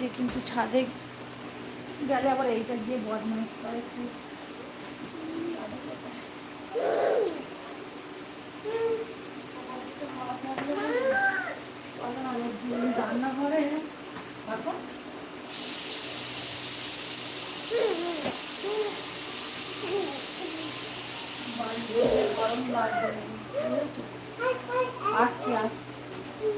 হাওয়া দিচ্ছে কিন্তু ছাদে গেলে আবার এইটা গিয়ে বদমাইশ করে কি? রান্নাঘরে দেখো গরম লাগবে আসছি আসছি।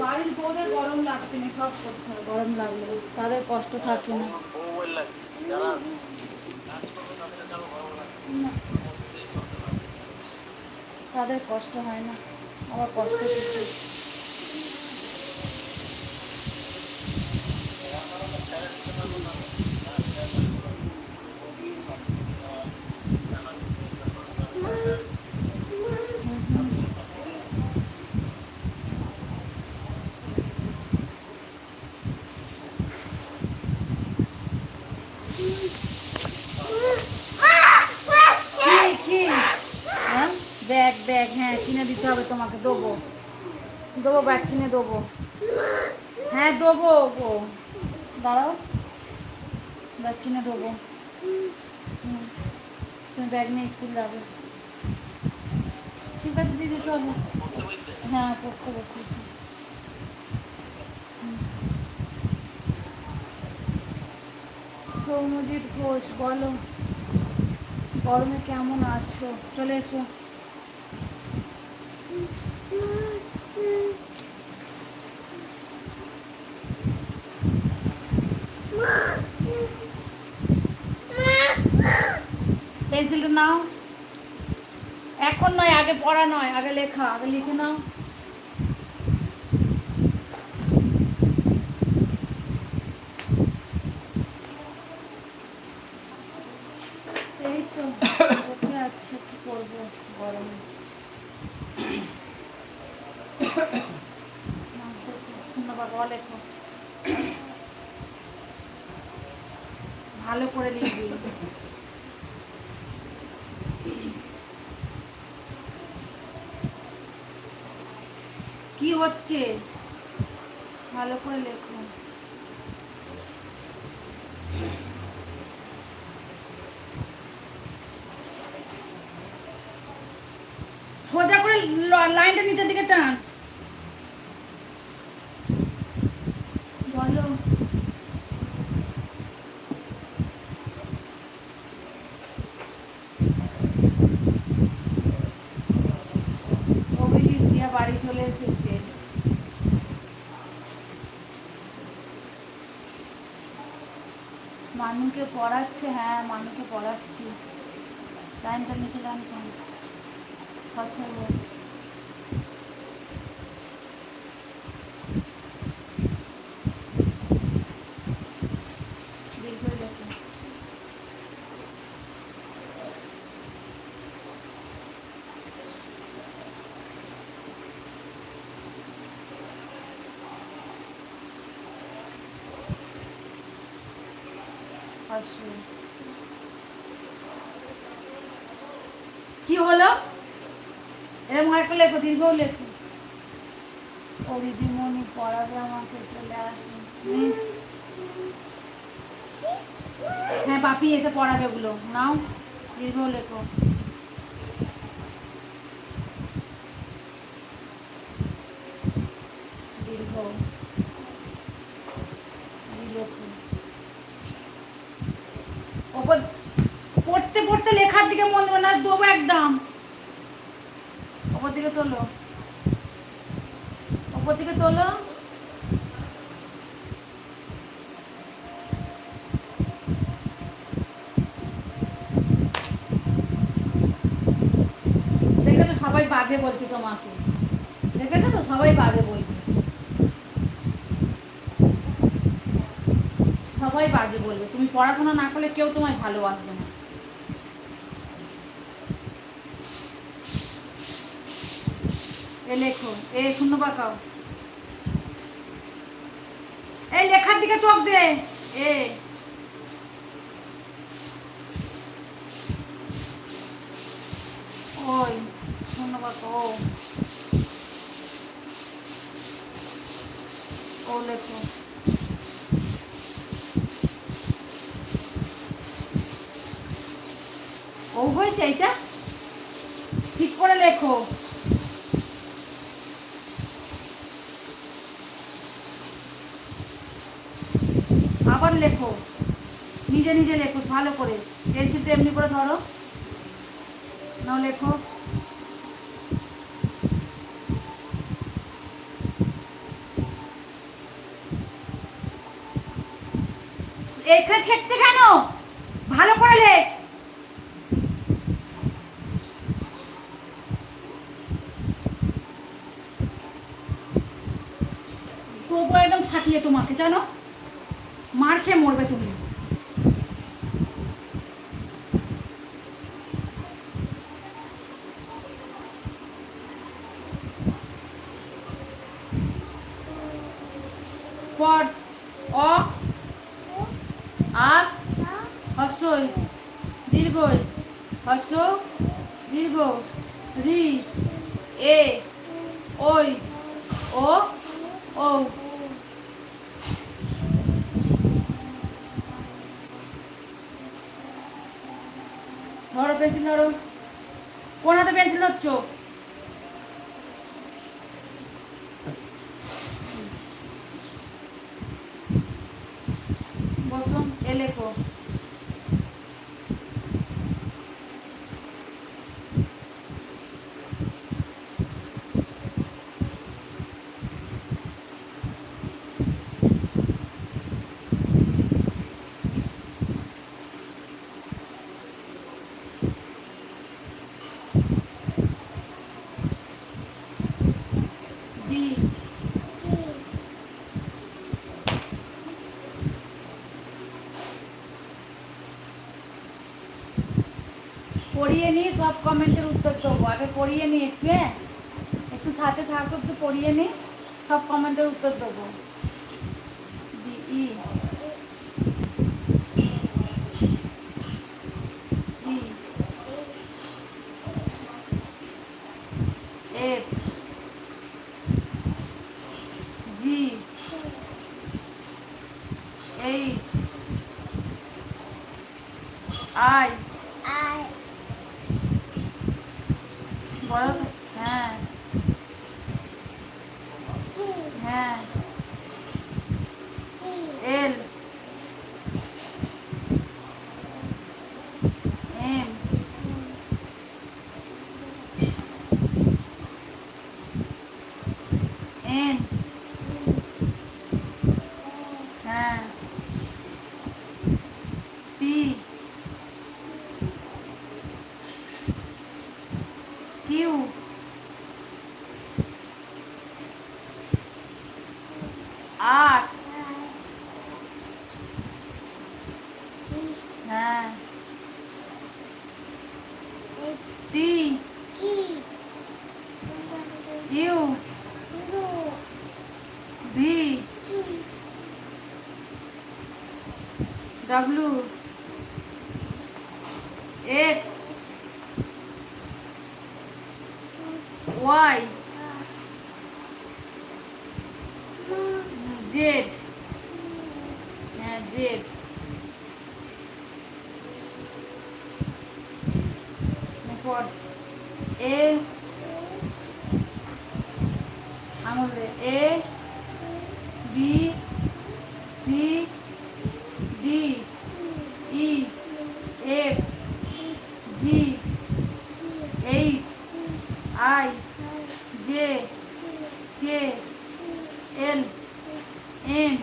বাড়ির বউদের গরম লাগবে না সব করতে হয় গরম লাগলে তাদের কষ্ট থাকে না। তাদের কষ্ট হয় না আমার কষ্ট কিছু ব্যাগ ব্যাগ হ্যাঁ কিনে দিতে হবে তোমাকে, দেবো। দেবো ব্যাগ, কিনে দেবো। হ্যাঁ দেবো গো। দাঁড়াও। ব্যাগ কিনে দেবো। তুমি ব্যাগ নিয়ে স্কুল যাবে। ঠিক আছে, দিদি, চলো। হ্যাঁ পড়তে বসেছি সৌম্যজিৎ ঘোষ, বলো। গরমে কেমন আছো? চলে এসো। পেন্সিলটা নাও। এখন নয়, আগে পড়া নয়, আগে লেখা, আগে লিখে নাও এই তো বসে আছে কি করব গরমে না, শূন্য বাবা লেখো ভালো করে লিখবি কি হচ্ছে? ভালো করে লেখো সোজা করে ল- লাইনটা নিচের দিকে টান বলো অভিজিৎ দিয়া বাড়ি চলে এসেছে মানুকে পড়াচ্ছে হ্যাঁ মানুকে পড়াচ্ছি। লাইনটা নিচে টান ফসল দীর্ঘ লেখো ফসল কি হলো এরকম একটা লেখো দীর্ঘ লেখো। ও দিদিমণি পড়াবে আমাকে চলে আসুন হ্যাঁ বাপি এসে পড়াবে ওগুলো। নাও দীর্ঘ লেখো দীর্ঘ এই লেখো ওপর পড়তে পড়তে লেখার দিকে মন দেবে না দেবো একদম ওপর দিকে তোলো ওপর দিকে তোলো দেখেছ সবাই তোমাকে। দেখেছ তো সবাই বাজে বলবে সবাই বাজে বলবে। তুমি পড়াশোনা না করলে কেউ তোমায় ভালোবাসবে না। এ লেখো, এ শূন্য পাকাও। এই লেখার দিকে চোখ দে। এ। ধন্যবাদ, ও। হয়েছে ঠিক করে লেখো। আবার লেখো। নিজে নিজে লেখো, ভালো করে। এমনি করে ধরো। নাও লেখো। এখানে ঠেকছে কেন? ভালো করে লেখ তবু একদম ফাটিয়ে তোমাকে জানো মার খেয়ে মরবে তুমি পর অ আর হস্যই দীর্ঘই হস্য দীর্ঘ রি এ ওই ও ও ধরো পেন্সিল ধরো কোন হাতে পেন্সিল ধরছ বসো এ লেখো পড়িয়ে নিই সব কমেন্টের উত্তর দেবো। আগে পড়িয়ে নিই একটু হ্যাঁ? একটু সাথে থাকো একটু পড়িয়ে নিই সব কমেন্টের উত্তর দেবো। ই এন হ্যাঁ W. X. Y. Z. M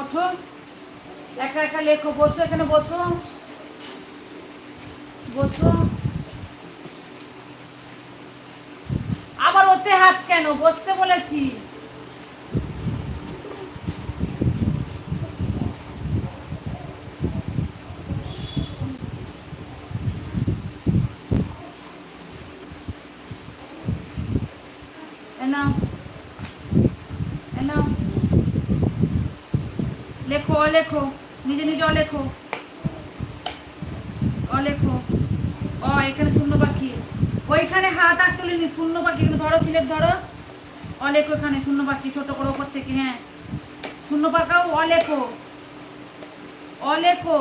ওঠো। একা একা লেখো। বসো এখানে বসো। বসো। আবার ওতে হাত কেন? বসতে বলেছি। অলেখো নিজে নিজে অলেখো অলেখো অ এখানে শূন্য পাখি। ওইখানে হাত আর তুলিনি শূন্য পাখি। ধরো ছিলের ধরো। অলেখো এখানে, শূন্য পাখি, ছোট করে ওপর থেকে হ্যাঁ। শূন্য পাকাও অলেখো অলেখো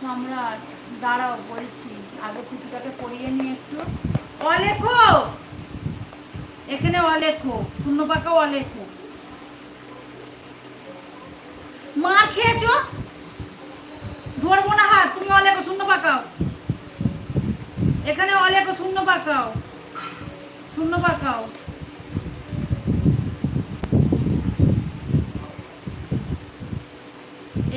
সম্রাট, দাঁড়াও, বলছি। আগে কিছুটাকে পড়িয়ে নিয়ে একটু। অলেখো এখানে অলেখো শূন্য পাকা অলেখো মার খেয়েছো? ধরবো না হাত, তুমি অলেখো শূন্য পাকাও এখানে অলেখো শূন্য পাকাও শূন্য পাকাও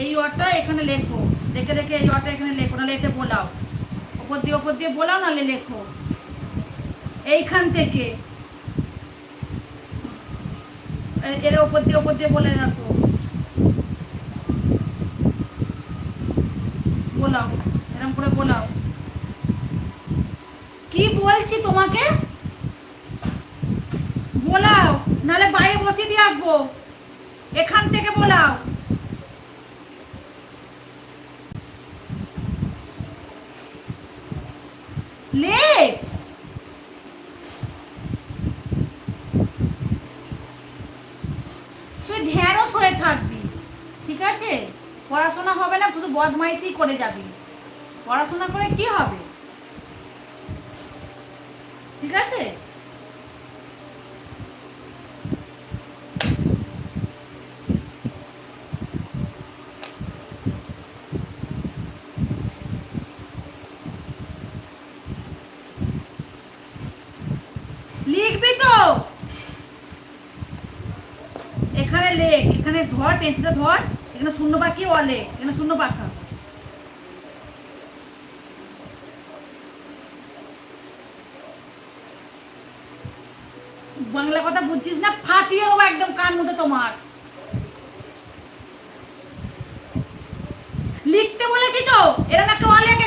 এই অটা এখানে লেখো। দেখে দেখে এই অটা এখানে লেখো, নাহলে এতে বোলাও। ওপর দিয়ে ওপর দিয়ে বোলাও, নাহলে লেখো। এইখান থেকে এর ওপর দিয়ে ওপর দিয়ে বলে রাখো। বোলাও এরকম করে বোলাও। কি বলছি তোমাকে? বোলাও, নাহলে বাইরে বসিয়ে দিয়ে আসব। এখান থেকে বোলাও লেখ তুই ঢেঁড়স হয়ে থাকবি ঠিক আছে? পড়াশোনা হবে না, শুধু বদমাইশি করে যাবি। পড়াশোনা করে কি হবে? ঠিক আছে? লিখবি তো? এখানে লেখ, এখানে ধর পেন্সিলটা ধর। এখানে শূন্য পাখি বলে এখানে শূন্য পাখা। বাংলা কথা বুঝছিস না? ফাটিয়ে দেবো একদম কান মতো তোমার। লিখতে বলেছি তো, এরকম একটা অলেখ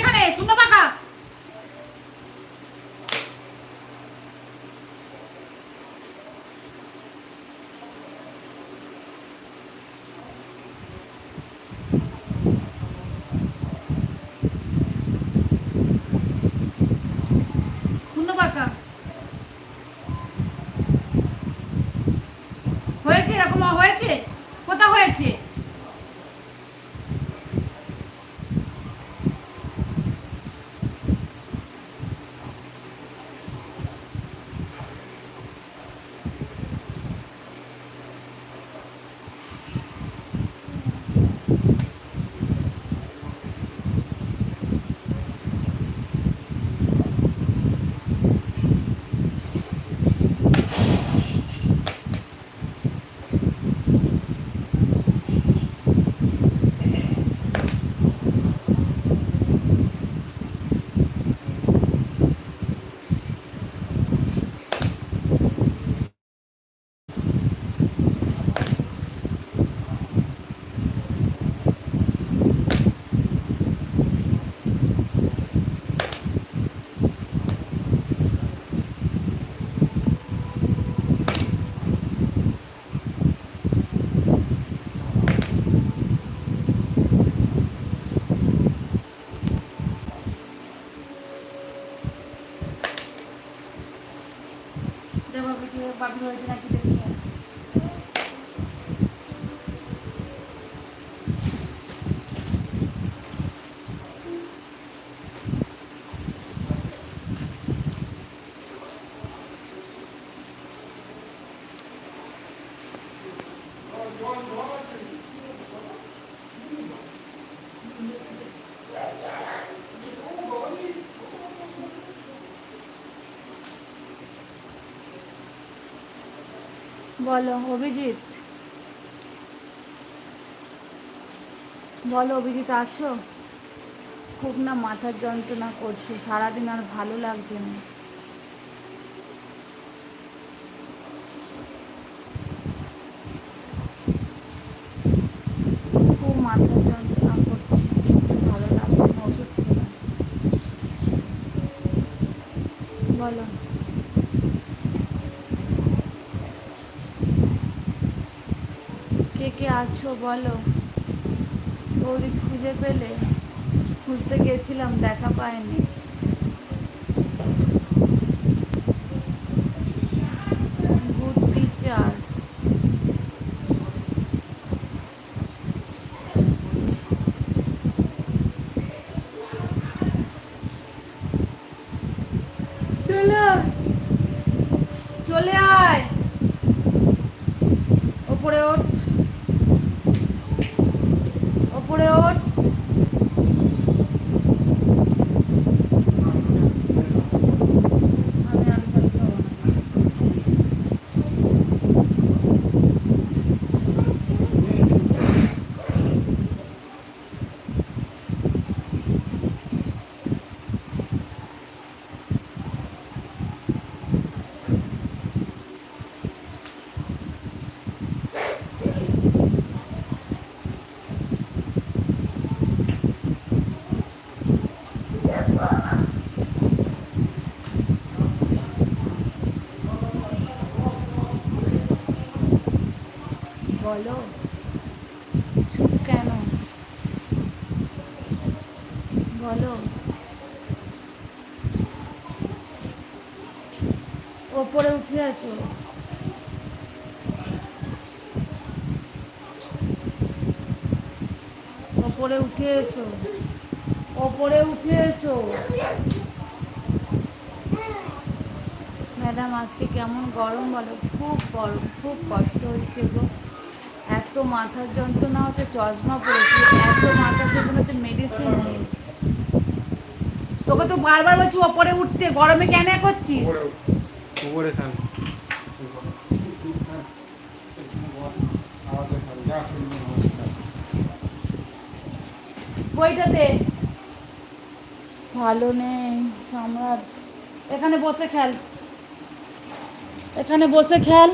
বলো, অভিজিৎ। বলো, অভিজিৎ, আছো? খুব না মাথার যন্ত্রণা করছে, সারাদিন আর ভালো লাগছে না। বলো। কে কে আছো বলো। বৌদি খুঁজে পেলে খুঁজতে গেছিলাম দেখা পাইনি গুড টিচার চলে আয়। চলে আয় ওপরে ওঠ ওপরে ওঠ আমি আলু ভাত খাব না। বলো? চুপ কেন? বলো। ওপরে উঠে আসো। ওপরে উঠে এসো। ওপরে উঠে এসো। ম্যাডাম, আজকে কেমন গরম বলো? খুব গরম, খুব কষ্ট হচ্ছে গো। মাথার যন্ত্রণা হচ্ছে চশমা পড়েছি এত মাথার যন্ত্রণা হচ্ছে মেডিসিন নিয়েছি তোকে তো বারবার বলছি ওপরে উঠতে গরমে কেন করছিস? উপরে উপরে খান বইটা ভালো নেই সম্রাট। এখানে বসে খেল। এখানে বসে খেল।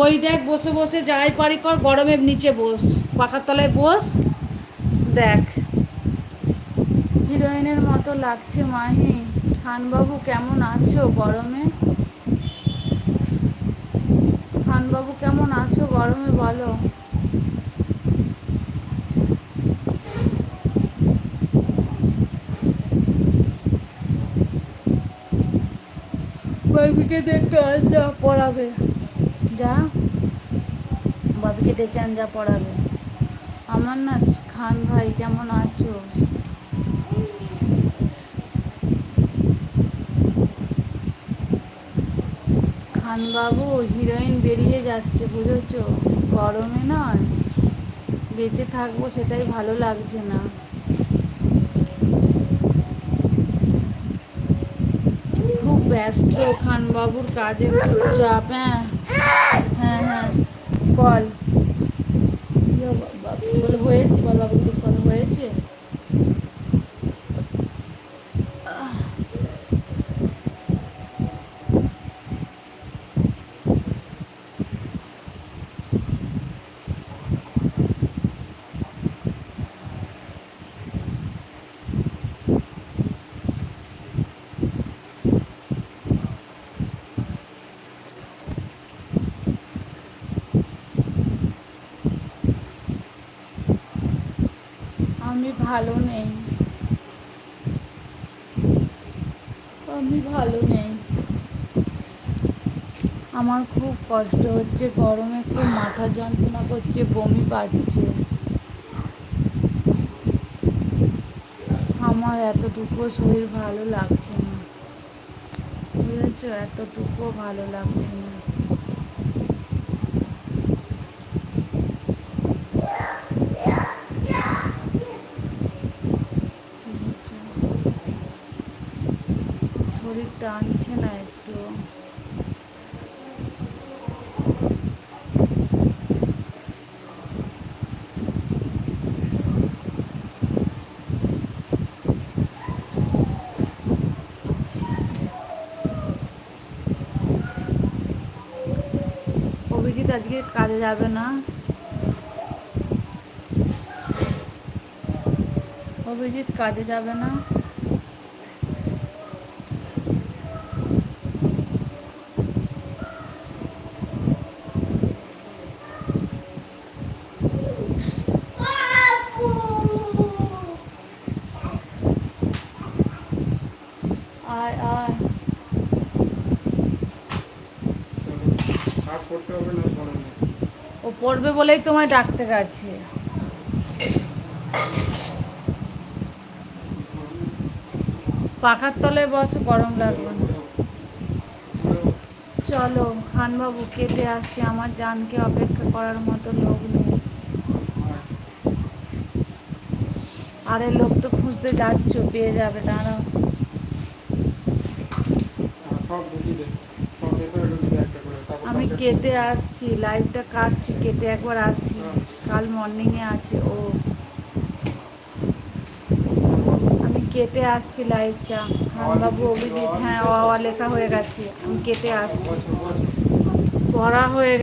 বই দেখ বসে বসে যাই পারি কর গরমের নিচে বস পাখার তলায় বস। দেখ হিরোইনের মতো লাগছে মাহি। খানবাবু কেমন আছো গরমে? খানবাবু কেমন আছো গরমে বলো। বাবিকে দেখতে যা পড়াবে। যা, বাবিকে ডেকে আন, যা পড়াবে। আমার না খান ভাই, কেমন আছো? খানবাবু, হিরোইন বেরিয়ে যাচ্ছে, বুঝেছ? গরমে নয় বেঁচে থাকব, সেটাই ভালো লাগছে না। খুব ব্যস্ত খানবাবুর কাজের খুব চাপ হ্যাঁ? হ্যাঁ হ্যাঁ। বল কি হলো বাবু? বলে হয়েছে বল বাবু কিছু বল হয়েছে আহ, আমি ভালো নেই। আমি ভালো নেই। আমার খুব কষ্ট হচ্ছে, গরমে খুব মাথা যন্ত্রণা করছে, বমি পাচ্ছে। আমার এতটুকু শরীর ভালো লাগছে না। বুঝেছ? এতটুকুও ভালো লাগছে না বুঝেছ? শরীর টানছে না একটু। অভিজিৎ আজকে কাজে যাবে না। অভিজিৎ কাজে যাবে না আয় আয় হাফ করতে হবে না পরে না ও পড়বে বলেই তোমায় ডাকতে গেছে। পাখার তলায় বসো, গরম লাগবে না। চলো, খানবাবু কেটে আসছি, আমার জানকে অপেক্ষা করার মতো লোক নেই। আরে লোক তো খুঁজতে যাচ্ছ, পেয়ে যাবে, দাঁড়াও আর সব ঢুকিয়ে দে সব ভেতরে ঢুকিয়ে দে একটা করে তারপর আমি কেটে আসছি লাইভটা কাটছি, কেটে একবার আসছি। কাল মর্নিংয়ে আছে, ও। আমি কেটে আসছি লাইভটা খানবাবু অভিজিৎ হ্যাঁ অ, লেখা হয়ে গেছে, আমি কেটে আসছি। পড়া হয়ে